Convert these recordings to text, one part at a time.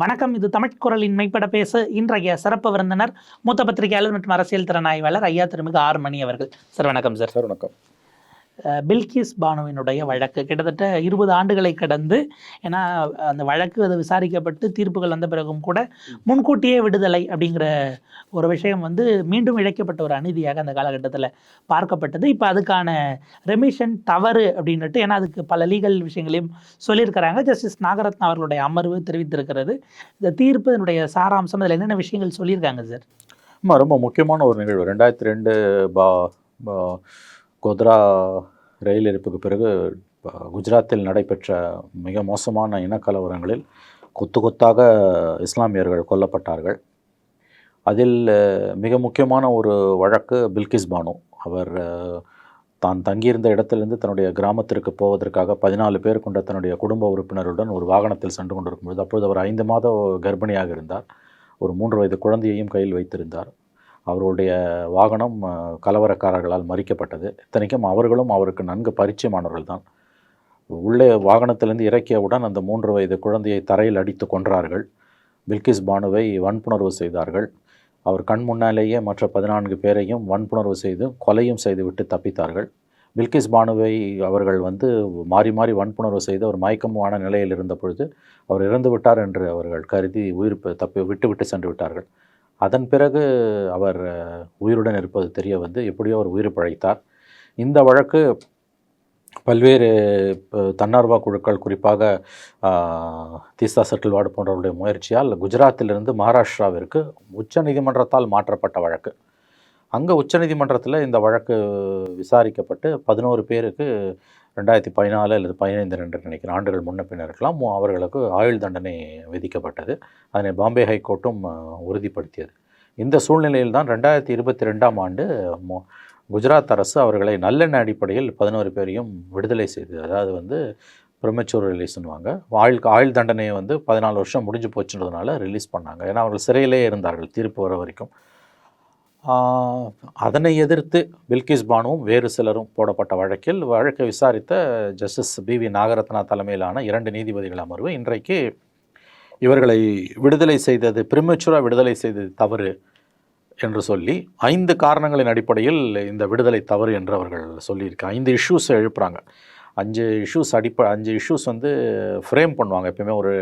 வணக்கம். இது தமிழ் குரலின் மெய்ப்பட பேச. இன்றைய சிறப்பு விருந்தினர் மூத்த பத்திரிகையாளர் மற்றும் அரசியல் திறனாய்வாளர் ஐயா திருமிகு ஆறு மணி அவர்கள். சார் வணக்கம் சார். சார் வணக்கம். பில்கிஸ் பானுவினுடைய வழக்கு. கிட்டத்தட்ட இருபது ஆண்டுகளை கடந்து ஏன்னா அந்த வழக்கு அது விசாரிக்கப்பட்டு தீர்ப்புகள் வந்த பிறகும் கூட முன்கூட்டியே விடுதலை அப்படிங்கிற ஒரு விஷயம் வந்து மீண்டும் இழைக்கப்பட்ட ஒரு அநீதியாக அந்த காலகட்டத்தில் பார்க்கப்பட்டது. இப்போ அதுக்கான ரெமிஷன் தவறு அப்படின்னுட்டு ஏன்னா அதுக்கு பல லீகல் விஷயங்களையும் சொல்லியிருக்கிறாங்க. ஜஸ்டிஸ் நாகரத்ன அவர்களுடைய அமர்வு தெரிவித்திருக்கிறது. இந்த தீர்ப்பினுடைய சாராம்சம் அதில் என்னென்ன விஷயங்கள் சொல்லியிருக்காங்க சார் ரொம்ப முக்கியமான ஒரு நிகழ்வு. ரெண்டாயிரத்தி ரெண்டு பா கோத்ரா ரயில் எரிப்புக்கு பிறகு குஜராத்தில் நடைபெற்ற மிக மோசமான இனக்கலவரங்களில் கொத்து கொத்தாக இஸ்லாமியர்கள் கொல்லப்பட்டார்கள். அதில் மிக முக்கியமான ஒரு வழக்கு பில்கிஸ் பானு. அவர் தான் தங்கியிருந்த இடத்திலிருந்து தன்னுடைய கிராமத்திற்கு போவதற்காக பதினாலு பேர் கொண்ட தன்னுடைய குடும்ப உறுப்பினருடன் ஒரு வாகனத்தில் சென்று கொண்டிருக்கும் பொழுது அப்பொழுது அவர் ஐந்து மாத கர்ப்பிணியாக இருந்தார். ஒரு மூன்று வயது குழந்தையையும் கையில் வைத்திருந்தார். அவருடைய வாகனம் கலவரக்காரர்களால் மறிக்கப்பட்டது. இத்தனைக்கும் அவர்களும் அவருக்கு நன்கு பரிச்சயமானவர்கள் தான். உள்ளே வாகனத்திலிருந்து இறக்கியவுடன் அந்த மூன்று வயது குழந்தையை தரையில் அடித்து கொன்றார்கள். பில்கிஸ் பானுவை வன்புணர்வு செய்தார்கள். அவர் கண் முன்னாலேயே மற்ற பதினான்கு பேரையும் வன்புணர்வு செய்து கொலையும் செய்துவிட்டு தப்பித்தார்கள். பில்கிஸ் பானுவை அவர்கள் வந்து மாறி மாறி வன்புணர்வு செய்து அவர் மயக்கமான நிலையில் இருந்த பொழுது அவர் இறந்து விட்டார் என்று அவர்கள் கருதி உயிர் தப்பி விட்டு விட்டு சென்று விட்டார்கள். அதன் பிறகு அவர் உயிருடன் இருப்பது தெரிய வந்து எப்படியோ அவர் உயிர் பிழைத்தார். இந்த வழக்கு பல்வேறு தன்னார்வ குழுக்கள் குறிப்பாக தீசா தீஸ்தா செட்டில்வாடு போன்றவருடைய முயற்சியால் குஜராத்திலிருந்து மகாராஷ்டிராவிற்கு உச்சநீதிமன்றத்தால் மாற்றப்பட்ட வழக்கு. அங்கே உச்சநீதிமன்றத்தில் இந்த வழக்கு விசாரிக்கப்பட்டு பதினோரு பேருக்கு ரெண்டாயிரத்தி பதினாலு அல்லது பதினைந்து ரெண்டு நினைக்கிறேன் ஆண்டுகள் முன்ன பின்ன இருக்கலாம். அவர்களுக்கு ஆயுள் தண்டனை விதிக்கப்பட்டது. அதனை பாம்பே ஹைகோர்ட்டும் உறுதிப்படுத்தியது. இந்த சூழ்நிலையில் தான் ரெண்டாயிரத்தி இருபத்தி ரெண்டாம் ஆண்டு குஜராத் அரசு அவர்களை நல்லெண்ண அடிப்படையில் பதினோரு பேரையும் விடுதலை செய்தது. அதாவது வந்து ப்ரிமெச்சூர் ரிலீஸ்னுவாங்க ஆயுள் ஆயுள் தண்டனையை வந்து பதினாலு வருஷம் முடிஞ்சு போச்சுன்றதுனால ரிலீஸ் பண்ணாங்க. ஏன்னா அவர்கள் சிறையிலே இருந்தார்கள் தீர்ப்பு வர வரைக்கும். அதனை எதிர்த்து பில்கிஸ் பானுவும் வேறு சிலரும் போடப்பட்ட வழக்கில் வழக்கை விசாரித்த ஜஸ்டிஸ் பி வி நாகரத்னா தலைமையிலான இரண்டு நீதிபதிகள் அமர்வு இன்றைக்கு இவர்களை விடுதலை செய்தது பிரிமச்சுராக விடுதலை செய்தது தவறு என்று சொல்லி ஐந்து காரணங்களின் அடிப்படையில் இந்த விடுதலை தவறு என்று அவர்கள் சொல்லியிருக்காங்க ஐந்து இஷ்யூஸை எழுப்புறாங்க. அஞ்சு இஷ்யூஸ் அடிப்ப அஞ்சு இஷ்யூஸ் வந்து ஃப்ரேம் பண்ணுவாங்க. எப்பயுமே ஒரு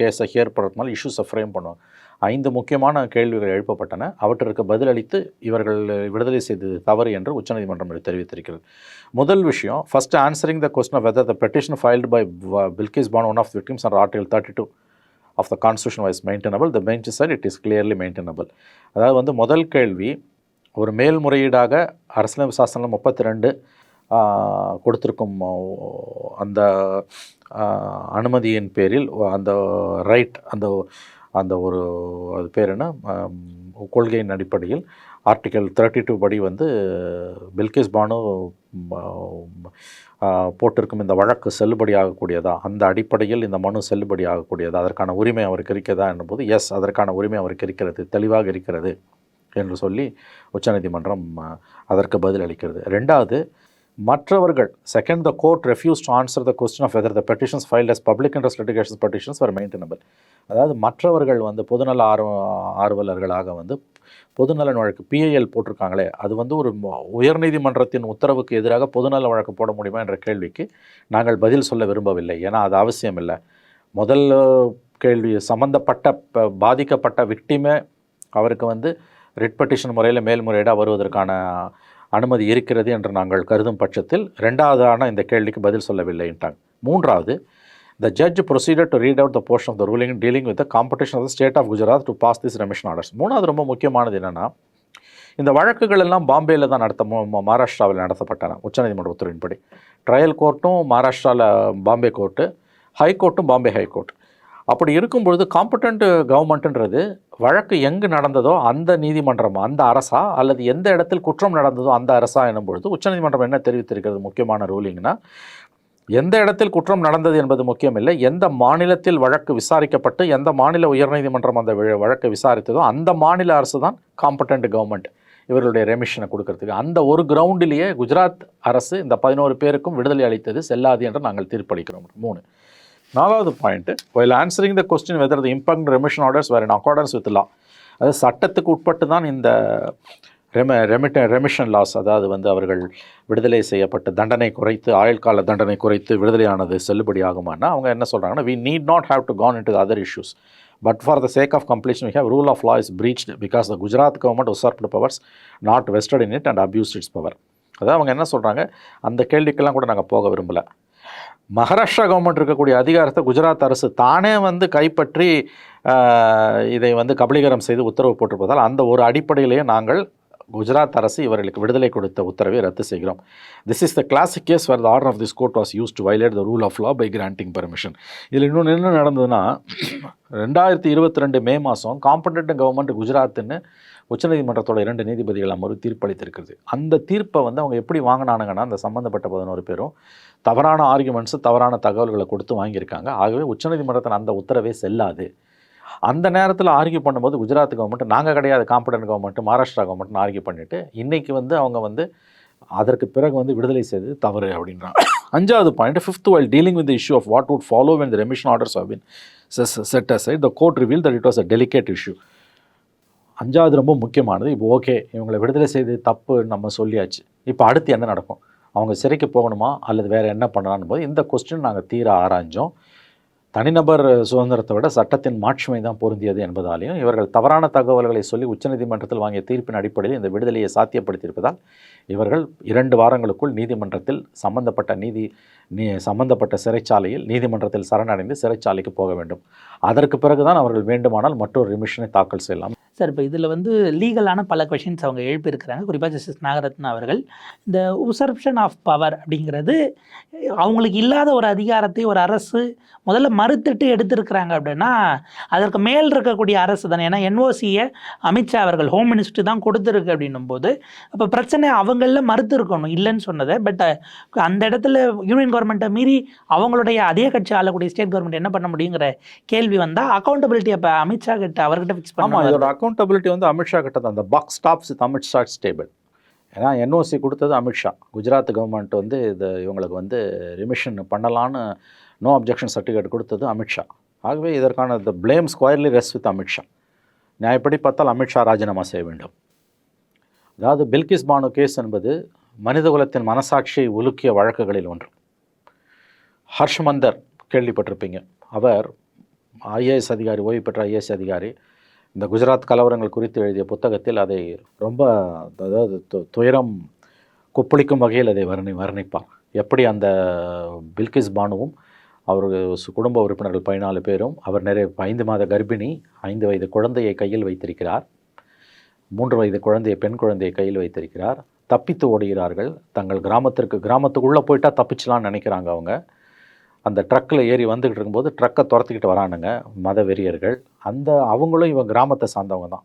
கேஸை ஹியர் பண்ணுறதுனால இஷ்யூஸை ஃப்ரேம் பண்ணுவாங்க. ஐந்து முக்கியமான கேள்விகள் எழுப்பப்பட்டன. அவற்றிற்கு பதிலளித்து இவர்கள் விடுதலை செய்தது தவறு என்று உச்சநீதிமன்றம் தெரிவித்திருக்கிறது. முதல் விஷயம் first answering the question of whether the petition filed by Bilkis Bano one of victims or article thirty two of the constitution was maintainable the bench sir it is clearly maintainable அதாவது வந்து முதல் கேள்வி ஒரு மேல்முறையீடாக அரசியல் சாசனம் முப்பத்தி ரெண்டு கொடுத்துருக்கும் அந்த அனுமதியின் பேரில் அந்த ரைட் அந்த அந்த ஒரு அது பேர் என்ன? கொள்கையின் அடிப்படையில் ஆர்டிக்கல் தேர்ட்டி டூ படி வந்து பில்கிஸ் பானு போட்டிருக்கும் இந்த வழக்கு செல்லுபடியாகக்கூடியதா? அந்த அடிப்படையில் இந்த மனு செல்லுபடியாகக்கூடியதா? அதற்கான உரிமை அவருக்கு இருக்கிறதா என்னும்போது எஸ் அதற்கான உரிமை அவருக்கு இருக்கிறது தெளிவாக இருக்கிறது என்று சொல்லி உச்சநீதிமன்றம் அதற்கு பதில் அளிக்கிறது ரெண்டாவது மற்றவர்கள் second the court refuse to answer the question of whether the petitions filed as public interest litigation petitions for maintainable அதாவது மற்றவர்கள் வந்து பொதுநல ஆர்வ ஆர்வலர்களாக வந்து பொதுநலன் வழக்கு பிஐஎல் போட்டிருக்காங்களே அது வந்து ஒரு உயர்நீதிமன்றத்தின் உத்தரவுக்கு எதிராக பொதுநல வழக்கு போட முடியுமா என்ற கேள்விக்கு நாங்கள் பதில் சொல்ல விரும்பவில்லை. ஏன்னா அது அவசியம் இல்லை. முதல் கேள்வி சம்பந்தப்பட்ட ப- பாதிக்கப்பட்ட விக்டிமே அவருக்கு வந்து ரிட் பெட்டிஷன் முறையில் மேல்முறையீடாக வருவதற்கான அனுமதி இருக்கிறது என்று நாங்கள் கருதும் பட்சத்தில் ரெண்டாவதான இந்த கேள்விக்கு பதில் சொல்லவில்லைன்ட்டாங்க. மூன்றாவது the judge proceeded to read out the portion of the ruling dealing with the competition of the state of Gujarat to pass this remission orders மூணாவது ரொம்ப முக்கியமானது என்னென்னா இந்த வழக்குகள் எல்லாம் பாம்பேயில் தான் நடத்த மு- மகாராஷ்டிராவில் நடத்தப்பட்டன உச்சநீதிமன்ற உத்தரவின்படி ட்ரையல் கோர்ட்டும் மகாராஷ்டிராவில் பாம்பே கோர்ட்டு ஹைகோர்ட்டும் பாம்பே ஹைகோர்ட் அப்படி இருக்கும் பொழுது காம்படண்ட் கவர்மெண்ட்டுன்றது வழக்கு எங்கு நடந்ததோ அந்த நீதிமன்றம் அந்த அரசா? அல்லது எந்த இடத்தில் குற்றம் நடந்ததோ அந்த அரசா? எனும் பொழுது உச்சநீதிமன்றம் என்ன தெரிவித்திருக்கிறது முக்கியமான ரூலிங்னா எந்த இடத்தில் குற்றம் நடந்தது என்பது முக்கியமில்லை. எந்த மாநிலத்தில் வழக்கு விசாரிக்கப்பட்டு எந்த மாநில உயர்நீதிமன்றம் அந்த வழக்கு வழக்கை விசாரித்ததோ அந்த மாநில அரசு தான் காம்படண்ட் கவர்மெண்ட் இவர்களுடைய ரெமிஷனை கொடுக்கறதுக்கு. அந்த ஒரு கிரவுண்டிலேயே குஜராத் அரசு இந்த பதினோரு பேருக்கும் விடுதலை அளித்தது செல்லாது என்று நாங்கள் தீர்ப்பளிக்கிறோம். மூணு நாலாவது point while answering the question whether the impact remission orders were in accordance with லா அது சட்டத்துக்கு உட்பட்டு தான் இந்த ரெம ரெமிட்ட ரெமிஷன் லாஸ் அதாவது வந்து அவர்கள் விடுதலை செய்யப்பட்ட தண்டனை குறைத்து ஆயுள் கால தண்டனை குறைத்து விடுதலையானது செல்லுபடி ஆகுமானா அவங்க என்ன சொல்கிறாங்கன்னா we need not have to gone in to other issues but for the sake of completion we have rule of law is breached because the Gujarat government usurped powers not vested in it and abused its power அதாவது அவங்க என்ன சொல்கிறாங்க அந்த கேள்விக்கெல்லாம் கூட நாங்கள் போக விரும்பலை. மகாராஷ்டிரா கவர்மெண்ட் இருக்கக்கூடிய அதிகாரத்தை குஜராத் அரசு தானே வந்து கைப்பற்றி இதை வந்து கபலீகரம் செய்து உத்தரவு போட்டிருப்பதால் அந்த ஒரு அடிப்படையிலேயே நாங்கள் குஜராத் அரசு இவர்களுக்கு விடுதலை கொடுத்த உத்தரவை ரத்து செய்கிறோம். This is the classic case where the order of this court was use to violate the rule of law by granting permission இதில் இன்னொன்று என்ன நடந்ததுன்னா ரெண்டாயிரத்தி இருபத்தி ரெண்டு மே மாதம் காம்படண்ட் கவர்மெண்ட் குஜராத்துன்னு உச்சநீதிமன்றத்தோட இரண்டு நீதிபதிகள் அமர்வு தீர்ப்பளித்திருக்கிறது. அந்த தீர்ப்பை வந்து அவங்க எப்படி வாங்கினானுங்கன்னா அந்த சம்மந்தப்பட்ட பதினோரு பேரும் தவறான ஆர்குமெண்ட்ஸு தவறான தகவல்களை கொடுத்து வாங்கியிருக்காங்க. ஆகவே உச்சநீதிமன்றத்தின் அந்த உத்தரவே செல்லாது. அந்த நேரத்தில் ஆர்கியூ பண்ணும்போது குஜராத் கவர்மெண்ட் நாங்கள் கிடையாது competent government Maharashtra government argue பண்ணிட்டு இன்னைக்கு வந்து அவங்க வந்து அதற்கு பிறகு வந்து விடுதலை செய்தது தவறு அப்படின்றாங்க. அஞ்சாவது point fifth while dealing with issue of what would follow when when remission orders orders have set se- set reveal that it revealed a delicate issue அஞ்சாவது ரொம்ப முக்கியமானது இப்போ ஓகே இவங்களை விடுதலை செய்து தப்பு நம்ம சொல்லியாச்சு. இப்போ அடுத்து என்ன நடக்கும்? அவங்க சிறைக்கு போகணுமா? அல்லது வேறு என்ன பண்ணலான்னு போது இந்த கொஸ்டின் நாங்கள் தீர ஆராய்ஞ்சோம். தனிநபர் சுதந்திரத்தை விட சட்டத்தின் மாட்சிமை தான் பொருந்தியது என்பதாலையும் இவர்கள் தவறான தகவல்களை சொல்லி உச்சநீதிமன்றத்தில் வாங்கிய தீர்ப்பின் அடிப்படையில் இந்த விடுதலையை சாத்தியப்படுத்தியிருப்பதால் இவர்கள் இரண்டு வாரங்களுக்குள் நீதிமன்றத்தில் சம்பந்தப்பட்ட நீதி நீ சம்பந்தப்பட்ட சிறைச்சாலையில் நீதிமன்றத்தில் சரணடைந்து சிறைச்சாலைக்கு போக வேண்டும். அதற்கு பிறகுதான் அவர்கள் வேண்டுமானால் மற்றொரு ரிமிஷனை தாக்கல் செய்யலாம். சார் இப்போ இதில் வந்து லீகலான பல கொஷின்ஸ் அவங்க எழுப்பியிருக்கிறாங்க. குறிப்பாக ஜஸ்டிஸ் நாகரத்னா அவர்கள். இந்த உசர்ப்ஷன் ஆஃப் பவர் அப்படிங்கிறது அவங்களுக்கு இல்லாத ஒரு அதிகாரத்தை ஒரு அரசு முதல்ல மறுத்துட்டு எடுத்திருக்கிறாங்க அப்படின்னா அதற்கு மேல் இருக்கக்கூடிய அரசு தானே. ஏன்னா என்ஓசியை அமித்ஷா அவர்கள் ஹோம் மினிஸ்டர் தான் கொடுத்துருக்கு அப்படின்னும் போது அப்போ பிரச்சனை அவங்களில் மறுத்து இருக்கணும் இல்லைன்னு சொன்னதை பட் அந்த இடத்துல யூனியன் கவர்மெண்ட்டை மீறி அவங்களுடைய அதே கட்சி ஆளக்கூடிய ஸ்டேட் கவர்மெண்ட் என்ன பண்ண முடியுங்கிற கேள்வி வந்தால் அக்கௌண்டபிலிட்டி அப்போ அமித்ஷா கிட்ட அவர்கிட்ட ஃபிக்ஸ் பண்ணணும் இதோட அக்கௌண்டபிலிட்டி வந்து அமித்ஷா கிட்ட தான் அந்த பக் ஸ்டாப்ஸ் வித் அமித்ஷா ஸ்டேபிள் ஏன்னா என்ஓசி கொடுத்தது அமித்ஷா குஜராத் கவர்மெண்ட் வந்து இது இவங்களுக்கு வந்து ரிமிஷன் பண்ணலான்னு நோ அப்ஜெக்ஷன் சர்டிஃபிகேட் கொடுத்தது அமித்ஷா ஆகவே இதற்கான the blame squarely rest with Amit Shah நியாயப்படி பார்த்தால் அமித்ஷா ராஜினாமா செய்ய வேண்டும். அதாவது பில்கிஸ் பானு கேஸ் என்பது மனிதகுலத்தின் மனசாட்சியை உலுக்கிய வழக்குகளில் ஒன்று. ஹர்ஷ்மந்தர் கேள்விப்பட்டிருப்பீங்க. அவர் ஐஏஎஸ் அதிகாரி ஓய்வு பெற்ற ஐஏஎஸ் அதிகாரி. இந்த குஜராத் கலவரங்கள் குறித்து எழுதிய புத்தகத்தில் அதை ரொம்ப அதாவது து- துயரம் கொப்பளிக்கும் வகையில் அதை வர்ணி வர்ணிப்பார். எப்படி அந்த பில்கிஸ் பானுவும் அவர் குடும்ப உறுப்பினர்கள் பதினாலு பேரும் அவர் நிறைய ஐந்து மாத கர்ப்பிணி ஐந்து வயது குழந்தையை கையில் வைத்திருக்கிறார். மூன்று வயது குழந்தையை பெண் குழந்தையை கையில் வைத்திருக்கிறார். தப்பித்து ஓடுகிறார்கள். தங்கள் கிராமத்திற்கு கிராமத்துக்குள்ளே போயிட்டால் தப்பிச்சலாம்னு நினைக்கிறாங்க அவங்க. அந்த ட்ரக்கில் ஏறி வந்துக்கிட்டு இருக்கும்போது ட்ரக்கை துரத்திக்கிட்டு வரானுங்க மத வெறியர்கள் அந்த அவங்களும் இவன் கிராமத்தை சார்ந்தவங்க தான்.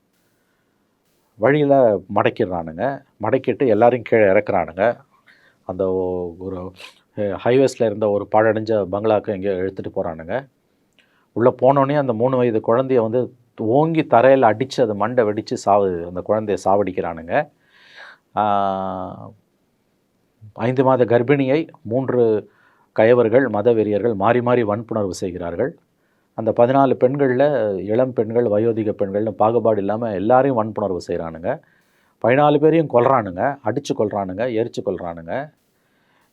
வழியில் மடக்கிடுறானுங்க. மடக்கிட்டு எல்லாரையும் கீழே இறக்குறானுங்க. அந்த ஒரு ஹைவேஸில் இருந்த ஒரு பாழடைஞ்ச பங்களாக்கு எங்கேயோ எடுத்துகிட்டு போகிறானுங்க உள்ளே போனோடனே அந்த மூணு வயது குழந்தைய வந்து ஓங்கி தரையில் அடித்து அது மண்டை வெடித்து சாவு அந்த குழந்தைய சாவடிக்கிறானுங்க. ஐந்து மாத கர்ப்பிணியை மூன்று கயவர்கள் மதவெறியர்கள் மாறி மாறி வன்புணர்வு செய்கிறார்கள். அந்த பதினாலு பெண்களில் இளம் பெண்கள் வயோதிக பெண்கள்னு பாகுபாடு இல்லாமல் எல்லாரையும் வன்புணர்வு செய்கிறானுங்க பதினாலு பேரையும் கொல்றானுங்க அடித்து கொள்றானுங்க எரிச்சு கொள்றானுங்க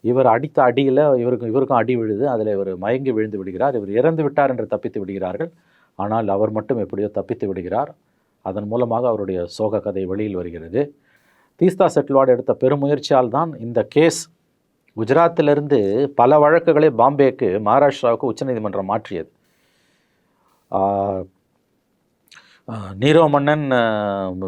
இவர் அடித்த அடியில் இவருக்கு இவருக்கும் அடி விழுது அதில் இவர் மயங்கி விழுந்து விடுகிறார். இவர் இறந்து விட்டார் என்று தப்பித்து விடுகிறார்கள். ஆனால் அவர் மட்டும் எப்படியோ தப்பித்து விடுகிறார். அதன் மூலமாக அவருடைய சோக கதை வெளியில் வருகிறது. தீஸ்தா செட்டில்வாடு எடுத்த பெருமுயற்சியால் தான் இந்த கேஸ் குஜராத்திலிருந்து பல வழக்குகளை பாம்பேக்கு மகாராஷ்டிராவுக்கு உச்சநீதிமன்றம் மாற்றியது. நீரோ மன்னன்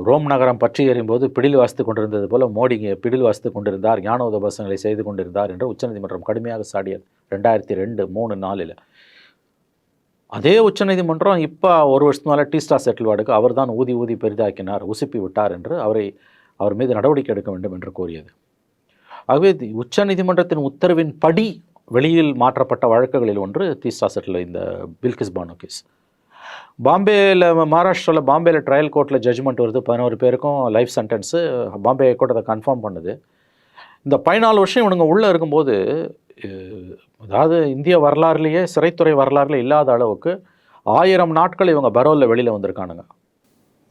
ரோம் நகரம் பற்றி எறியும்போது பிடில் வாசித்து கொண்டிருந்தது போல மோடி பிடில் வாசித்து கொண்டிருந்தார் ஞான உதவசங்களை செய்து கொண்டிருந்தார் என்று உச்சநீதிமன்றம் கடுமையாக சாடியது. ரெண்டாயிரத்தி ரெண்டு மூணு நாலில். அதே உச்சநீதிமன்றம் இப்போ ஒரு வருஷத்துனால டீஸ்டா செட்டில்வாடுக்கு அவர் தான் ஊதி ஊதி பெரிதாக்கினார் உசுப்பி விட்டார் என்று அவரை அவர் மீது நடவடிக்கை எடுக்க வேண்டும் என்று கோரியது. ஆகவே உச்சநீதிமன்றத்தின் உத்தரவின் படி வெளியில் மாற்றப்பட்ட வழக்குகளில் ஒன்று தீஸ்டா செட்டில் இந்த பில்கிஸ் பானு கேஸ் பாம்பேயில் மகாராஷ்டிராவில் பாம்பேயில் ட்ரையல் கோர்ட்டில் ஜட்ஜ்மெண்ட் வருது. பதினோரு பேருக்கும் லைஃப் சென்டென்ஸு பாம்பே கோர்ட் அதை கன்ஃபார்ம் பண்ணுது. இந்த பதினாலு வருஷம் இவனுங்க உள்ளே இருக்கும்போது அதாவது இந்திய வரலாறுலேயே சிறைத்துறை வரலாறுல இல்லாத அளவுக்கு ஆயிரம் நாட்கள் இவங்க பரோலில் வெளியில் வந்திருக்கானுங்க.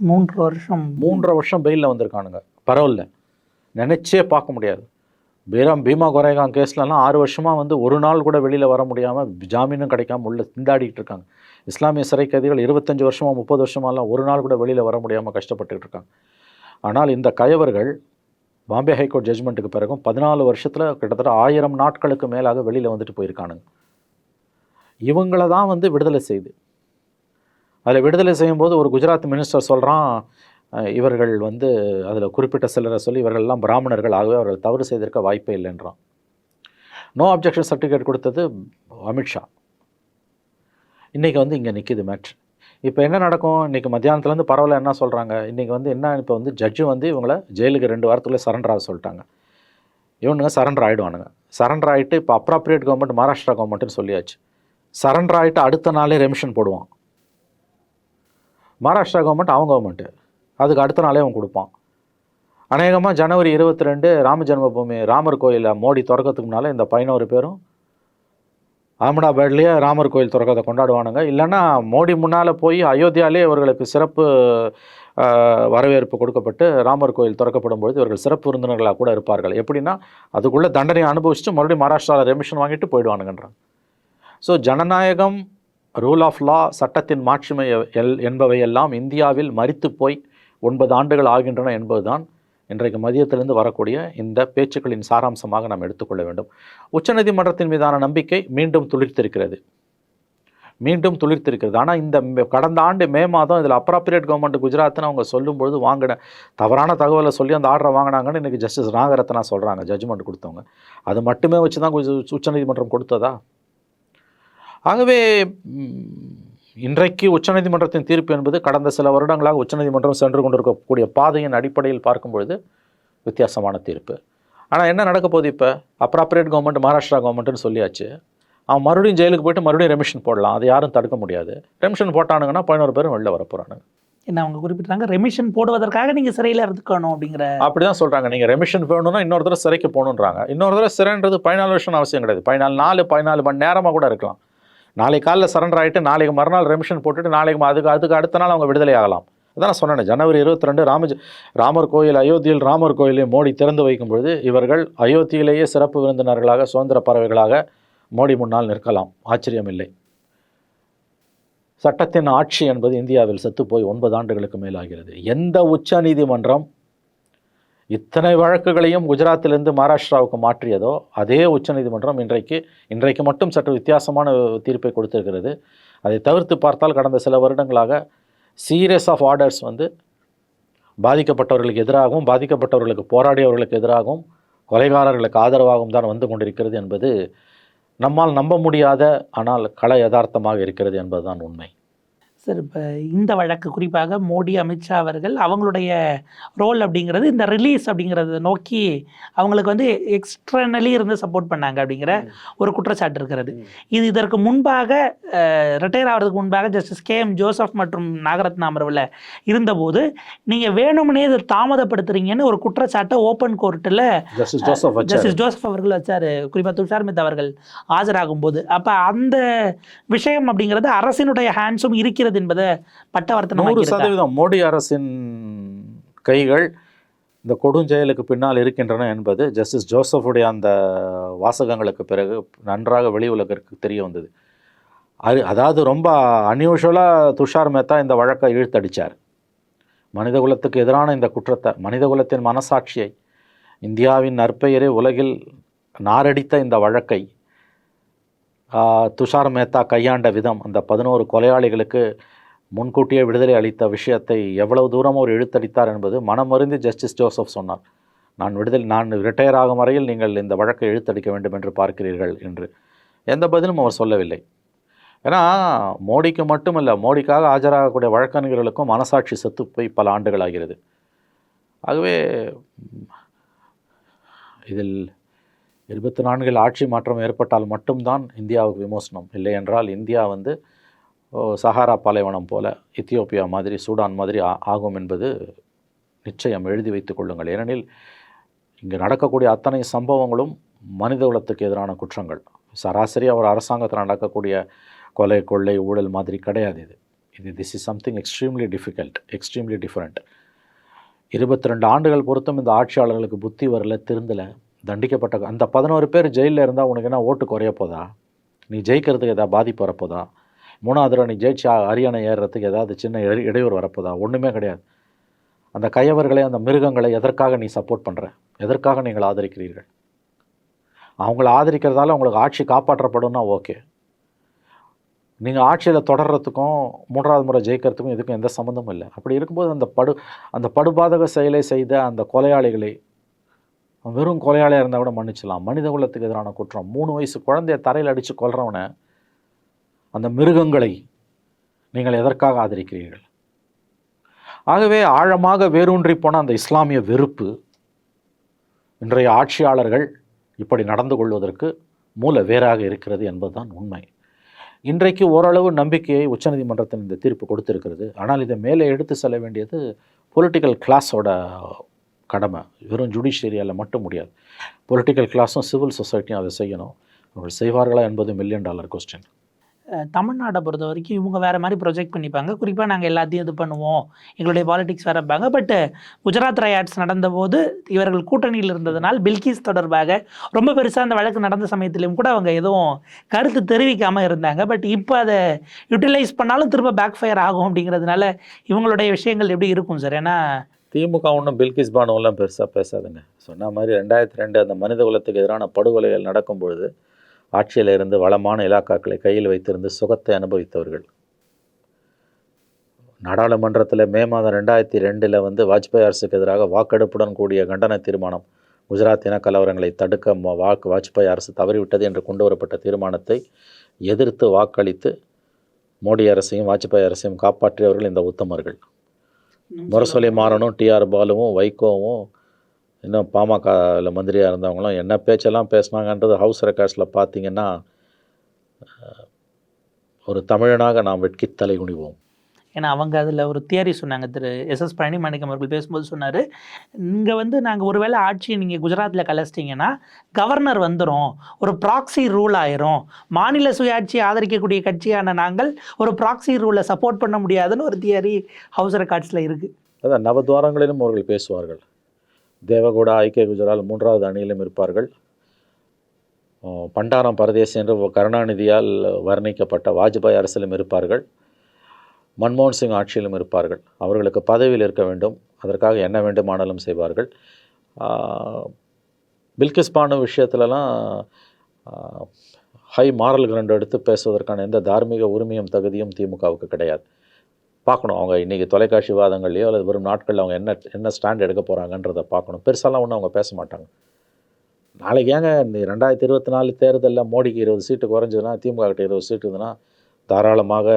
மூன்று வருஷம். மூன்றரை வருஷம் பெயிலில் வந்திருக்கானுங்க பரோலில். நினச்சே பார்க்க முடியாது. பீரம் பீமா கொரேகான் கேஸ்லலாம் ஆறு வருஷமாக வந்து ஒரு நாள் கூட வெளியில் வர முடியாமல் ஜாமீனும் கிடைக்காம உள்ள திண்டாடிட்டு இருக்காங்க. இஸ்லாமிய சிறை கைதிகள் இருபத்தஞ்சி வருஷமாக முப்பது வருஷமாலாம் ஒரு நாள் கூட வெளியில் வர முடியாமல் கஷ்டப்பட்டுக்கிட்டு இருக்காங்க. ஆனால் இந்த கயவர்கள் பாம்பே ஹைகோர்ட் ஜட்ஜ்மெண்ட்டுக்கு பிறகும் பதினாலு வருஷத்தில் கிட்டத்தட்ட ஆயிரம் நாட்களுக்கு மேலாக வெளியில் வந்துட்டு போயிருக்கானுங்க. இவங்கள தான் வந்து விடுதலை செய்து. அதில் விடுதலை செய்யும்போது ஒரு குஜராத் மினிஸ்டர் சொல்கிறான் இவர்கள் வந்து அதில் குறிப்பிட்ட சிலரை சொல்லி இவர்கள்லாம் பிராமணர்கள் ஆகவே அவர்கள் தவறு செய்திருக்க வாய்ப்பே இல்லைன்றான். நோ அப்ஜெக்ஷன் சர்டிஃபிகேட் கொடுத்தது அமித்ஷா இன்றைக்கி வந்து இங்கே நிற்கிது மேட்ச் இப்போ என்ன நடக்கும்? இன்றைக்கி மத்தியானத்துலேருந்து பரவாயில்ல என்ன சொல்கிறாங்க இன்றைக்கி வந்து என்ன இப்போ வந்து ஜட்ஜு வந்து இவங்கள ஜெயிலுக்கு ரெண்டு வாரத்துக்குள்ளே சரண்டர் ஆக சொல்லிட்டாங்க. இவனுங்க சரண்டர் ஆகிடுவானுங்க சரண்டர் ஆகிட்டு இப்போ அப்ராப்ரியேட் கவர்மெண்ட் மகாராஷ்டிரா கவர்மெண்ட்டுன்னு சொல்லியாச்சு. சரண்டர் ஆகிட்டு அடுத்த நாளே ரெமிஷன் போடுவான். மகாராஷ்டிரா கவர்மெண்ட் அவங்க கவர்மெண்ட்டு அதுக்கு அடுத்த நாளே அவன் கொடுப்பான். அநேகமாக ஜனவரி இருபத்தி ரெண்டு ராம ஜென்மபூமி ராமர் கோயிலை மோடி திறக்கிறதுக்கு முன்னால் இந்த பதினோரு பேரும் அகமதாபாத்லேயே ராமர் கோயில் திறக்கிறதை கொண்டாடுவானுங்க. இல்லைன்னா மோடி முன்னால் போய் அயோத்தியாலே இவர்களுக்கு சிறப்பு வரவேற்பு கொடுக்கப்பட்டு ராமர் கோயில் திறக்கப்படும் பொழுது இவர்கள் சிறப்பு விருந்தினர்களாக கூட இருப்பார்கள். எப்படின்னா அதுக்குள்ளே தண்டனை அனுபவிச்சுட்டு மறுபடியும் மகாராஷ்டிராவில் ரெமிஷன் வாங்கிட்டு போயிடுவானுங்கன்றாங்க. ஸோ ஜனநாயகம் ரூல் ஆஃப் லா சட்டத்தின் மாட்சிமை எல் என்பவையெல்லாம் இந்தியாவில் மறித்து போய் ஒன்பது ஆண்டுகள் ஆகின்றன என்பதுதான் இன்றைக்கு மதியத்திலிருந்து வரக்கூடிய இந்த பேச்சுக்களின் சாராம்சமாக நாம் எடுத்துக்கொள்ள வேண்டும். உச்சநீதிமன்றத்தின் மீதான நம்பிக்கை மீண்டும் துளிர்த்திருக்கிறது. மீண்டும் துளிர்த்திருக்கிறது. ஆனால் இந்த கடந்த ஆண்டு மே மாதம் இதில் அப்ராப்ரியேட் கவர்மெண்ட் குஜராத்னு அவங்க சொல்லும்பொழுது வாங்கின தவறான தகவலை சொல்லி அந்த ஆர்டரை வாங்கினாங்கன்னு இன்றைக்கி ஜஸ்டிஸ் நாகரத்னா சொல்கிறாங்க ஜட்ஜ்மெண்ட் கொடுத்தவங்க. அது மட்டுமே வச்சு தான் உச்சநீதிமன்றம் கொடுத்ததா? ஆகவே இன்றைக்கு உச்சநீதிமன்றத்தின் தீர்ப்பு என்பது கடந்த சில வருடங்களாக உச்சநீதிமன்றம் சென்று கொண்டிருக்கக்கூடிய பாதையின் அடிப்படையில் பார்க்கும் பொழுது வித்தியாசமான தீர்ப்பு. ஆனால் என்ன நடக்க போகுது இப்போ? அப்ராப்ரியேட் கவர்மெண்ட் மகாராஷ்டிரா கவர்மெண்ட்னு சொல்லியாச்சு. அவன் மறுபடியும் ஜெயிலுக்கு போயிட்டு மறுபடியும் ரெமிஷன் போடலாம். அது யாரும் தடுக்க முடியாது. ரெமிஷன் போட்டானுங்கன்னா பதினோரு பேரும் வெளில வர போகிறானுங்க என்ன அவங்க குறிப்பிட்டாங்க? ரெமிஷன் போடுவதற்காக நீங்க சிறையில இருந்துக்கணும் அப்படிங்கிற அப்படி தான் சொல்கிறாங்க நீங்கள் ரெமிஷன் வேணும்னா இன்னொரு தடவை சிறைக்கு போகணுன்றாங்க. இன்னொரு தடவை சிறைன்றது பதினாலு வருஷம் அவசியம் கிடையாது. பதினாலு நாலு பதினாலு மணி நேரமாக கூட இருக்கலாம். நாளைக்கு காலைல சரண்டர் ஆகிட்டு நாளைக்கு மறுநாள் ரெமிஷன் போட்டுட்டு நாளைக்கு அதுக்கு அதுக்கு அடுத்த நாள் அவங்க விடுதலை ஆகலாம். அதான் நான் சொன்னேன் ஜனவரி இருபத்தி ரெண்டு ராமஜ ராமர் கோயில் அயோத்தியில் ராமர் கோயிலை மோடி திறந்து வைக்கும் பொழுது இவர்கள் அயோத்தியிலேயே சிறப்பு விருந்தினர்களாக சுதந்திர பறவைகளாக மோடி முன்னால் நிற்கலாம். ஆச்சரியமில்லை. சட்டத்தின் ஆட்சி என்பது இந்தியாவில் செத்துப்போய் ஒன்பது ஆண்டுகளுக்கு மேலாகிறது. எந்த உச்ச நீதிமன்றம் இத்தனை வழக்குகளையும் குஜராத்திலிருந்து மகாராஷ்டிராவுக்கு மாற்றியதோ அதே உச்சநீதிமன்றம் இன்றைக்கு இன்றைக்கு மட்டும் சற்று வித்தியாசமான தீர்ப்பை கொடுத்திருக்கிறது. அதை தவிர்த்து பார்த்தால் கடந்த சில வருடங்களாக சீரியஸ் ஆஃப் ஆர்டர்ஸ் வந்து பாதிக்கப்பட்டவர்களுக்கு எதிராகவும் பாதிக்கப்பட்டவர்களுக்கு போராடியவர்களுக்கு எதிராகவும் கொலைகாரர்களுக்கு ஆதரவாகவும் தான் வந்து கொண்டிருக்கிறது என்பது நம்மால் நம்ப முடியாத ஆனால் கள யதார்த்தமாக இருக்கிறது என்பதுதான் உண்மை. சார் இப்போ இந்த வழக்கு குறிப்பாக மோடி அமித்ஷா அவர்கள் அவங்களுடைய ரோல் அப்படிங்கிறது இந்த ரிலீஸ் அப்படிங்கிறத நோக்கி அவங்களுக்கு வந்து எக்ஸ்டர்னலி இருந்து சப்போர்ட் பண்ணாங்க அப்படிங்கிற ஒரு குற்றச்சாட்டு இருக்கிறது. இது இதற்கு முன்பாக ரிட்டையர் ஆகிறதுக்கு முன்பாக ஜஸ்டிஸ் கே எம் ஜோசப் மற்றும் நாகரத்ன அமர்வில் இருந்தபோது நீங்கள் வேணும்னே இதை தாமதப்படுத்துறீங்கன்னு ஒரு குற்றச்சாட்டை ஓப்பன் கோர்ட்டில் ஜஸ்டிஸ் ஜோசப் அவர்கள் வச்சார். குறிப்பாக துஷார் மேத்தா அவர்கள் ஆஜராகும் போது அப்போ அந்த விஷயம் அப்படிங்கிறது அரசினுடைய ஹேண்ட்ஸும் இருக்கிறது என்பதை நூறு பட்டவர்த்தனமாக சதவீதம் மோடி அரசின் கைகள் இந்த கொடுஞ்செயலுக்கு பின்னால் இருக்கின்றன என்பது ஜஸ்டிஸ் ஜோசஃபுடைய அந்த வாசகங்களுக்கு பிறகு நன்றாக வெளி உலகிற்கு தெரிய வந்தது. அது அதாவது ரொம்ப அன்யூஷுவலாக துஷார் மேத்தா இந்த வழக்கை இழுத்தடிச்சார். மனிதகுலத்துக்கு எதிரான இந்த குற்றத்தை மனிதகுலத்தின் மனசாட்சியை இந்தியாவின் நற்பெயரை உலகில் நாரடித்த இந்த வழக்கை துஷார் மேத்தா கையாண்ட விதம் அந்த பதினோரு கொலையாளிகளுக்கு முன்கூட்டியே விடுதலை அளித்த விஷயத்தை எவ்வளவு தூரம் அவர் இழுத்தடித்தார் என்பது மனமருந்தி ஜஸ்டிஸ் ஜோசப் சொன்னார். நான் விடுதலை நான் ரிட்டையர் ஆகும் வரையில் நீங்கள் இந்த வழக்கை இழுத்தடிக்க வேண்டும் என்று பார்க்கிறீர்கள் என்று. எந்த பதிலும் அவர் சொல்லவில்லை. ஏன்னா மோடிக்கு மட்டுமல்ல மோடிக்காக ஆஜராகக்கூடிய வழக்கறிஞர்களுக்கும் மனசாட்சி செத்து போய் பல ஆண்டுகள் ஆகிறது. ஆகவே இதில் இருபத்தி நான்கில் ஆட்சி மாற்றம் ஏற்பட்டால் மட்டும்தான் இந்தியாவுக்கு விமோசனம். இல்லை என்றால் இந்தியா வந்து சஹாரா பாலைவனம் போல எத்தியோப்பியா மாதிரி சூடான் மாதிரி ஆகும் என்பது நிச்சயம் எழுதி வைத்துக் கொள்ளுங்கள். ஏனெனில் இங்கு நடக்கக்கூடிய அத்தனை சம்பவங்களும் மனித குலத்துக்கு எதிரான குற்றங்கள். சராசரியாக ஒரு அரசாங்கத்தில் நடக்கக்கூடிய கொலை கொள்ளை ஊழல் மாதிரி கிடையாது இது. இது this is something extremely difficult extremely different இருபத்தி ரெண்டு ஆண்டுகள் பொறுத்தும் இந்த ஆட்சியாளர்களுக்கு புத்தி வரல திருந்தலை. தண்டிக்கப்பட்ட அந்த பதினோரு பேர் ஜெயிலில் இருந்தால் உனக்கு என்ன ஓட்டு குறைய போதா? நீ ஜெயிக்கிறதுக்கு ஏதாவது பாதிப்பு வரப்போதா? மூணாவது தடவை நீ ஜெயிச்சு அரியணை ஏறுறதுக்கு ஏதாவது சின்ன இடை- இடையூறு வரப்போதா? ஒன்றுமே கிடையாது. அந்த கயவர்களை அந்த மிருகங்களை எதற்காக நீ சப்போர்ட் பண்ணுற எதற்காக நீங்கள் ஆதரிக்கிறீர்கள்? அவங்கள ஆதரிக்கிறதால உங்களுக்கு ஆட்சி காப்பாற்றப்படும்னா ஓகே. நீங்கள் ஆட்சியில் தொடர்றதுக்கும் மூன்றாவது முறை ஜெயிக்கிறதுக்கும் இதுக்கும் எந்த சம்மந்தமும் இல்லை. அப்படி இருக்கும்போது அந்த படு அந்த படுபாதக செயலை செய்த அந்த கொலையாளிகளை வெறும் கொலையாளியாக இருந்தால் கூட மன்னிச்சலாம் மனித குலத்துக்கு எதிரான குற்றம். மூணு வயசு குழந்தைய தரையில் அடித்து கொல்றவனை அந்த மிருகங்களை நீங்கள் எதற்காக ஆதரிக்கிறீர்கள்? ஆகவே ஆழமாக வேரூன்றி போன அந்த இஸ்லாமிய வெறுப்பு இன்றைய ஆட்சியாளர்கள் இப்படி நடந்து கொள்வதற்கு மூல வேறாக இருக்கிறது என்பதுதான் உண்மை. இன்றைக்கு ஓரளவு நம்பிக்கையை உச்சநீதிமன்றத்தின் இந்த தீர்ப்பு கொடுத்திருக்கிறது. ஆனால் இதை மேலே எடுத்து செல்ல வேண்டியது பொலிட்டிக்கல் கிளாஸோட கடமை. வெறும் ஜுடிஷியரியால் மட்டும் முடியாது. பொலிட்டிக்கல் கிளாஸும் சிவில் சொசைட்டியும் அதை செய்யணும். அவர்கள் செய்வார்களா என்பது மில்லியன் டாலர் கொஸ்டின் தமிழ்நாட்டை பொறுத்த வரைக்கும் இவங்க வேறு மாதிரி ப்ரொஜெக்ட் பண்ணிப்பாங்க. குறிப்பாக நாங்கள் எல்லாத்தையும் இது பண்ணுவோம். எங்களுடைய பாலிடிக்ஸ் இருப்பாங்க. பட் குஜராத் ரயாட்ஸ் நடந்தபோது இவர்கள் கூட்டணியில் இருந்ததனால் பில்கிஸ் தொடர்பாக ரொம்ப பெருசாக அந்த வழக்கு நடந்த சமயத்திலையும் கூட அவங்க எதுவும் கருத்து தெரிவிக்காமல் இருந்தாங்க. பட் இப்போ அதை யூட்டிலைஸ் பண்ணாலும் திரும்ப பேக் ஃபயர் ஆகும் அப்படிங்கிறதுனால இவங்களுடைய விஷயங்கள் எப்படி இருக்கும் சார் ஏன்னா திமுக ஒன்றும் பில்கிஸ் பானுவெல்லாம் பெருசாக பேசாதுங்க. சொன்ன மாதிரி ரெண்டாயிரத்தி ரெண்டு அந்த மனித குலத்துக்கு எதிரான படுகொலைகள் நடக்கும் பொழுது ஆட்சியில் இருந்து வளமான இலாக்காக்களை கையில் வைத்திருந்து சுகத்தை அனுபவித்தவர்கள். நாடாளுமன்றத்தில் மே மாதம் ரெண்டாயிரத்தி ரெண்டில் வந்து வாஜ்பாய் அரசுக்கு எதிராக வாக்கெடுப்புடன் கூடிய கண்டன தீர்மானம் குஜராத் இன கலவரங்களை தடுக்க வாக்கு வாஜ்பாய் அரசு தவறிவிட்டது என்று கொண்டு வரப்பட்ட தீர்மானத்தை எதிர்த்து வாக்களித்து மோடி அரசையும் வாஜ்பாய் அரசையும் காப்பாற்றியவர்கள் இந்த உத்தமர்கள். முரசொலி மாறனும் டிஆர் பாலுவும் வைகோவும் இன்னும் பாமகவில் மந்திரியாக இருந்தவங்களும் என்ன பேச்செல்லாம் பேசுனாங்கன்றது ஹவுஸ் ரெக்கார்ட்ஸில் பார்த்தீங்கன்னா ஒரு தமிழனாக நாம் வெட்கி தலை குனிவோம் ஏன்னா அவங்க அதில் ஒரு தியரி சொன்னாங்க. திரு எஸ். எஸ். பழனிமாணிக்கம் அவர்கள் பேசும்போது சொன்னார் இங்கே வந்து நாங்கள் ஒருவேளை ஆட்சியை நீங்கள் குஜராத்தில் கலைச்சிட்டிங்கன்னா கவர்னர் வந்துடும் ஒரு ப்ராக்ஸி ரூல் ஆயிரும். மாநில சுயாட்சியை ஆதரிக்கக்கூடிய கட்சியான நாங்கள் ஒரு ப்ராக்ஸி ரூலை சப்போர்ட் பண்ண முடியாதுன்னு ஒரு தியரி ஹவுஸ் ரெக்கார்ட்ஸில் இருக்குது அதான் நவத்வாரங்களிலும் அவர்கள் பேசுவார்கள். தேவகவுடா ஐக்கிய குஜரால் மூன்றாவது அணியிலும் இருப்பார்கள். பண்டாரம் பரதேசி என்று கருணாநிதியால் வர்ணிக்கப்பட்ட வாஜ்பாய் அரசிலும் இருப்பார்கள். மன்மோகன் சிங் ஆட்சியிலும் இருப்பார்கள். அவர்களுக்கு பதவியில் இருக்க வேண்டும். அதற்காக என்ன வேண்டுமானாலும் செய்வார்கள். பில்கிஸ் பானு விஷயத்துலலாம் ஹை மாரல் கிரண்ட் எடுத்து பேசுவதற்கான எந்த தார்மீக உரிமையும் தகுதியும் திமுகவுக்கு கிடையாது. பார்க்கணும். அவங்க இன்றைக்கி தொலைக்காட்சி வாதங்கள்லையோ அல்லது வரும் நாட்களில் அவங்க என்ன என்ன ஸ்டாண்ட் எடுக்க போகிறாங்கன்றதை பார்க்கணும். பெருசாலாம் ஒன்றும் அவங்க பேச மாட்டாங்க. நாளைக்கு ஏங்க இந்த ரெண்டாயிரத்தி இருபத்தி நாலு தேர்தலில் மோடிக்கு இருபது சீட்டு குறைஞ்சதுன்னா திமுக கிட்ட இருபது சீட்டு இருந்ததுன்னா தாராளமாக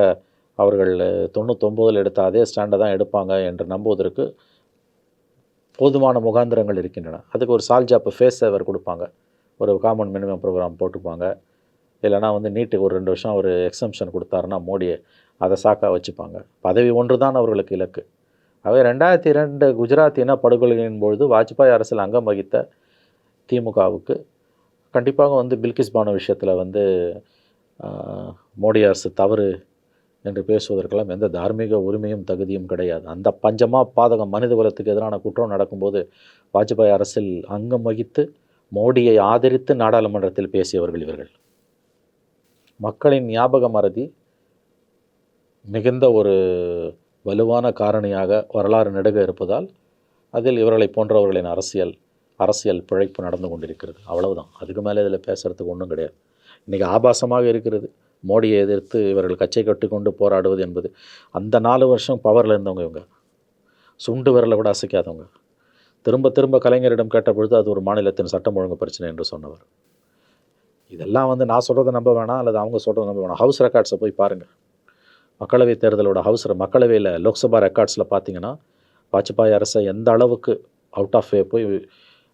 அவர்கள் தொண்ணூத்தொம்போதில் எடுத்த அதே ஸ்டாண்டை தான் எடுப்பாங்க என்று நம்புவதற்கு போதுமான முகாந்திரங்கள் இருக்கின்றன. அதுக்கு ஒரு சால்ஜாப்பு ஃபேஸ் சேவர் கொடுப்பாங்க. ஒரு காமன் மினிமம் ப்ரோக்ராம் போட்டுப்பாங்க இல்லைனா வந்து நீட்டுக்கு ஒரு ரெண்டு வருஷம் ஒரு எக்ஸம்ஷன் கொடுத்தாருன்னா மோடியை அதை சாக்கா வச்சுப்பாங்க. பதவி ஒன்று தான் அவர்களுக்கு இலக்கு. அவை ரெண்டாயிரத்தி ரெண்டு குஜராத் இன படுகொலைகளின் பொழுது வாஜ்பாய் அரசில் அங்கம் வகித்த திமுகவுக்கு கண்டிப்பாக வந்து பில்கிஸ் பானு விஷயத்தில் வந்து மோடி அரசு தவறு என்று பேசுவதற்கெல்லாம் எந்த தார்மீக உரிமையும் தகுதியும் கிடையாது. அந்த பஞ்சமா பாதகம் மனித குலத்துக்கு எதிரான குற்றம் நடக்கும்போது வாஜ்பாய் அரசில் அங்கம் வகித்து மோடியை ஆதரித்து நாடாளுமன்றத்தில் பேசியவர்கள் இவர்கள். மக்களின் ஞாபக மறதி மிகுந்த ஒரு வலுவான காரணியாக வரலாறு நெடுக இருப்பதால் அதில் இவர்களை போன்றவர்களின் அரசியல் அரசியல் பிழைப்பு நடந்து கொண்டிருக்கிறது. அவ்வளவுதான். அதுக்கு மேலே இதில் பேசுகிறதுக்கு ஒன்றும் கிடையாது. இன்றைக்கி ஆபாசமாக இருக்கிறது. மோடியை எதிர்த்து இவர்கள் கச்சை கட்டிக்கொண்டு போராடுவது என்பது. அந்த நாலு வருஷம் பவரில் இருந்தவங்க இவங்க. சுண்டு விரலை கூட அசைக்காதவங்க. திரும்ப திரும்ப கலைஞரிடம் கேட்டபொழுது அது ஒரு மாநிலத்தின் சட்டம் ஒழுங்கு பிரச்சனை என்று சொன்னவர். இதெல்லாம் வந்து நான் சொல்கிறத நம்ப வேணாம் அல்லது அவங்க சொல்கிறத நம்ப வேணாம். ஹவுஸ் ரெக்கார்ட்ஸை போய் பாருங்கள் மக்களவை தேர்தலோட ஹவுஸ் மக்களவையில் லோக்சபா ரெக்கார்ட்ஸில் பார்த்தீங்கன்னா வாஜ்பாய் அரசை எந்த அளவுக்கு அவுட் ஆஃப் வே போய்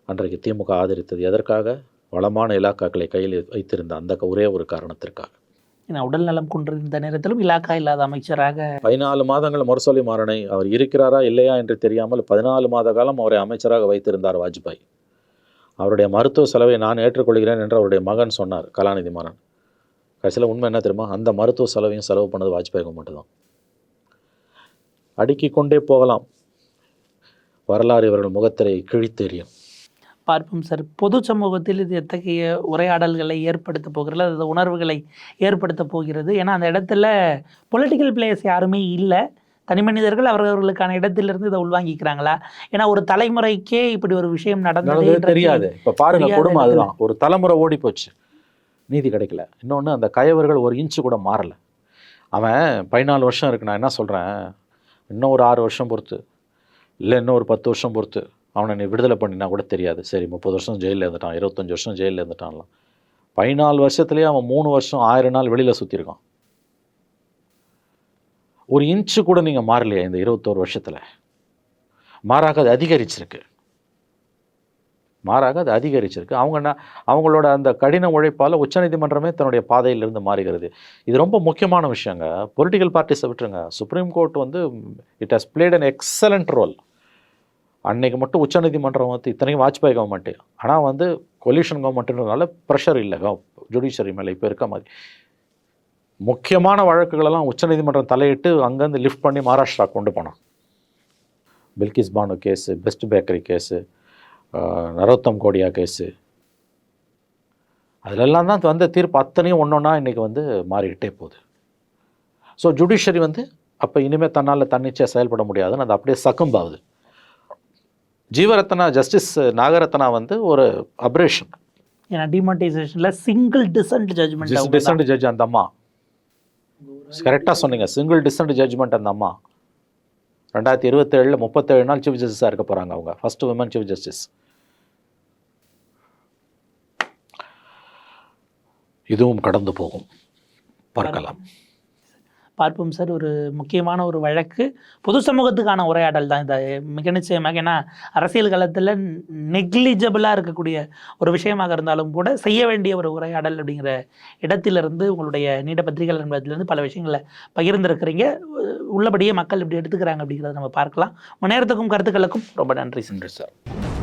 அன்றைக்கு திமுக ஆதரித்தது? எதற்காக? வளமான இலாக்காக்களை கையில் வைத்திருந்த அந்த ஒரே ஒரு காரணத்திற்காக. உடல் நலம் கொண்டிருந்த நேரத்திலும் இலாக்கா இல்லாத அமைச்சராக பதினாலு மாதங்கள் முரசொலி மாறனை அவர் இருக்கிறாரா இல்லையா என்று தெரியாமல் பதினாலு மாத காலம் அவரை அமைச்சராக வைத்திருந்தார் வாஜ்பாய். அவருடைய மருத்துவ செலவை நான் ஏற்றுக்கொள்கிறேன் என்று அவருடைய மகன் சொன்னார் கலாநிதி மாறன். கடைசியில் உண்மை என்ன தெரியுமா? அந்த மருத்துவ செலவையும் செலவு பண்ணது வாஜ்பாய் மட்டும்தான். அடுக்கி அடுக்கிக் கொண்டே போகலாம். வரலாறு இவர்கள் முகத்திரை கிழித்தெறியும். பார்ப்போம் சார். பொது சமூகத்தில் இது எத்தகைய உரையாடல்களை ஏற்படுத்த போகிறது? அது உணர்வுகளை ஏற்படுத்த போகிறது? ஏன்னா அந்த இடத்துல பொலிட்டிக்கல் பிளேயர்ஸ் யாருமே இல்லை. தனி மனிதர்கள் அவரவர்களுக்கான இடத்திலிருந்து இதை உள்வாங்கிக்கிறாங்களா? ஏன்னா ஒரு தலைமுறைக்கே இப்படி ஒரு விஷயம் நடந்தது தெரியாது. இப்போ பாருங்க தெரியாத கொடுமை இடத்துல. அதுதான். ஒரு தலைமுறை ஓடி போச்சு நீதி கிடைக்கல. இன்னொன்று அந்த கயவர்கள் ஒரு இன்ச்சு கூட மாறல. அவன் பதினாலு வருஷம் இருக்கு. நான் என்ன சொல்கிறேன் இன்னும் ஒரு ஆறு வருஷம் பொறுத்து. இல்லை இன்னும் ஒரு பத்து வருஷம் பொறுத்து. அவனை நீ விடுதலை பண்ணினா கூட தெரியாது. சரி முப்பது வருஷம் ஜெயிலில் இருந்துட்டான் இருபத்தஞ்சி வருஷம் ஜெயிலில் இருந்துட்டான்லாம். பதினாலு வருஷத்துலேயே அவன் மூணு வருஷம் ஆயிரம் நாள் வெளியில் சுற்றிருக்கான் ஒரு இன்ச்சு கூட நீங்கள் மாறலையா இந்த இருபத்தோரு வருஷத்தில்? மாறாக அது அதிகரிச்சிருக்கு. மாறாக அது அதிகரிச்சிருக்கு. அவங்க என்ன அவங்களோட அந்த கடின உழைப்பால் உச்சநீதிமன்றமே தன்னுடைய பாதையிலிருந்து மாறுகிறது. இது ரொம்ப முக்கியமான விஷயங்க. பொலிட்டிக்கல் பார்ட்டிஸை விட்டுருங்க. சுப்ரீம் கோர்ட் வந்து it has played an excellent role அன்னைக்கு மட்டும் உச்சநீதிமன்றம் வந்து இத்தனைக்கும் வாஜ்பாய் கவர்மெண்ட்டு ஆனால் வந்து கொலிஷன் கவர்மெண்ட்டுன்றதுனால ப்ரெஷர் இல்லை. ஜுடிஷியரி மேலே இப்போ இருக்க மாதிரி. முக்கியமான வழக்குகளெல்லாம் உச்சநீதிமன்றம் தலையிட்டு அங்கேருந்து லிஃப்ட் பண்ணி மகாராஷ்டிரா கொண்டு போனான். Bilkis Bano case best bakery case Narottam கோடியா கேஸு. அதிலெல்லாம் தான் வந்த தீர்ப்பு அத்தனையும் ஒன்று ஒன்றா இன்றைக்கி வந்து மாறிக்கிட்டே போகுது. ஸோ ஜுடிஷரி வந்து அப்போ இனிமேல் தன்னால் தன்னிச்சையாக செயல்பட முடியாதுன்னு அது அப்படியே சக்கம்பாகுது. ஜீவரத்னா ஜஸ்டிஸ் நாகரத்னா வந்து ஒரு அப்ரேஷன் ஏன்னா டிமானிட்டைசேஷனில் single dissent judgement dissent judge அந்த அம்மா. கரெக்டாக சொன்னீங்க. சிங்கிள் டிசன்ட் ஜட்ஜ்மெண்ட் அந்த அம்மா. ரெண்டாயிரத்தி இருபத்தேழில் முப்பத்தேழு நாள் சீஃப் ஜஸ்டிஸாக இருக்க போகிறாங்க அவங்க. ஃபர்ஸ்ட் விமன் சீஃப் ஜஸ்டிஸ் இதுவும் கடந்து போகும். பார்க்கலாம். பார்ப்போம் சார். ஒரு முக்கியமான ஒரு வழக்கு. பொது சமூகத்துக்கான உரையாடல் தான் இது. மிக நிச்சயமாக ஏன்னா அரசியல் காலத்தில் நெக்லிஜபிளாக இருக்கக்கூடிய ஒரு விஷயமாக இருந்தாலும் கூட செய்ய வேண்டிய ஒரு உரையாடல் அப்படிங்கிற இடத்திலிருந்து உங்களுடைய நீண்ட பத்திரிகைகள் என்பதிலிருந்து பல விஷயங்களை பகிர்ந்திருக்கிறீங்க. உள்ளபடியே மக்கள் இப்படி எடுத்துக்கிறாங்க அப்படிங்கிறத நம்ம பார்க்கலாம். நேரத்துக்கும் கருத்துக்களுக்கும் ரொம்ப நன்றி சார். சார்.